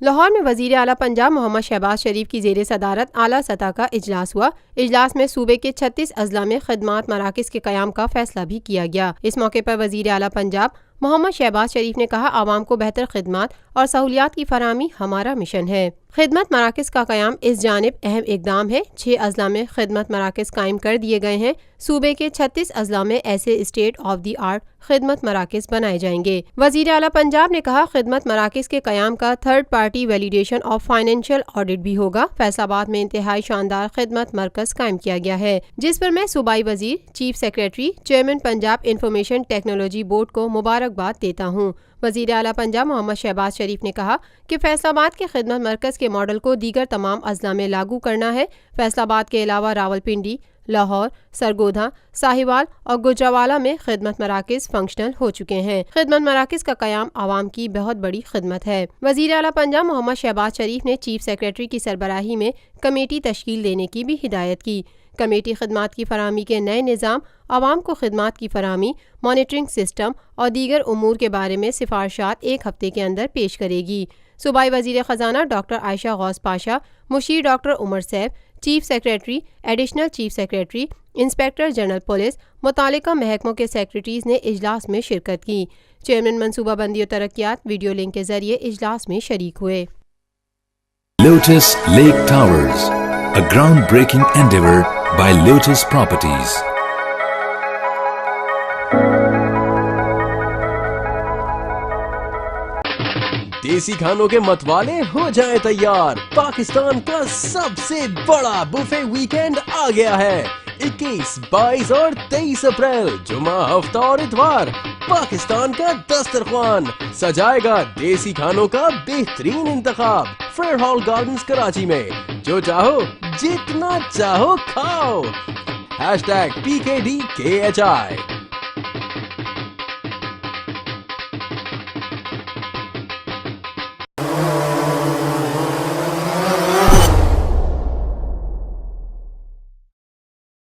لاہور میں وزیر اعلیٰ پنجاب محمد شہباز شریف کی زیر صدارت اعلیٰ سطح کا اجلاس ہوا۔ اجلاس میں صوبے کے چھتیس اضلاع میں خدمات مراکز کے قیام کا فیصلہ بھی کیا گیا۔ اس موقع پر وزیر اعلیٰ پنجاب محمد شہباز شریف نے کہا، عوام کو بہتر خدمات اور سہولیات کی فراہمی ہمارا مشن ہے۔ خدمت مراکز کا قیام اس جانب اہم اقدام ہے۔ چھ اضلاع میں خدمت مراکز قائم کر دیے گئے ہیں۔ صوبے کے چھتیس اضلاع میں ایسے اسٹیٹ آف دی آرٹ خدمت مراکز بنائے جائیں گے۔ وزیر اعلیٰ پنجاب نے کہا، خدمت مراکز کے قیام کا third party validation of financial audit بھی ہوگا۔ فیصل آباد میں انتہائی شاندار خدمت مرکز قائم کیا گیا ہے۔ جس پر میں صوبائی وزیر، chief secretary, chairman Punjab information technology board کو مبارکباد دیتا ہوں۔ وزیر اعلیٰ پنجاب محمد شہباز شریف نے کہا کہ فیصل آباد کے خدمت مرکز کے ماڈل کو دیگر تمام اضلاع میں لاگو کرنا ہے۔ فیصل آباد کے علاوہ راول پنڈی لاہور، سرگودھا، ساہیوال اور گجراوالا میں خدمت مراکز فنکشنل ہو چکے ہیں۔ خدمت مراکز کا قیام عوام کی بہت بڑی خدمت ہے۔ وزیر اعلیٰ پنجاب محمد شہباز شریف نے چیف سیکریٹری کی سربراہی میں کمیٹی تشکیل دینے کی بھی ہدایت کی۔ کمیٹی خدمات کی فراہمی کے نئے نظام عوام کو خدمات کی فراہمی مانیٹرنگ سسٹم اور دیگر امور کے بارے میں سفارشات ایک ہفتے کے اندر پیش کرے گی۔ صوبائی وزیر خزانہ ڈاکٹر عائشہ غوث پاشا مشیر doctor Umar Saif chief secretary additional chief secretary inspector general police متعلقہ محکموں کے سیکریٹریز نے اجلاس میں شرکت کی۔ چیئرمین منصوبہ بندی و ترقیات ویڈیو لنک کے ذریعے اجلاس میں شریک ہوئے۔ Lotus Lake Towers, a groundbreaking endeavor by Lotus Properties. دیسی کھانوں کے متوالے ہو جائیں تیار۔ پاکستان کا سب سے بڑا بفے ویکینڈ آ گیا ہے۔ اکیس، بائیس اور تیئیس اپریل، جمعہ، ہفتہ اور اتوار۔ پاکستان کا دسترخوان۔ سجائے گا دیسی کھانوں کا بہترین انتخاب۔ فیئر ہال گارڈنز کراچی میں۔ جو چاہو۔ جتنا چاہو کھاؤ۔ ہیش ٹیگ پی کے ڈی کے ایچ آئی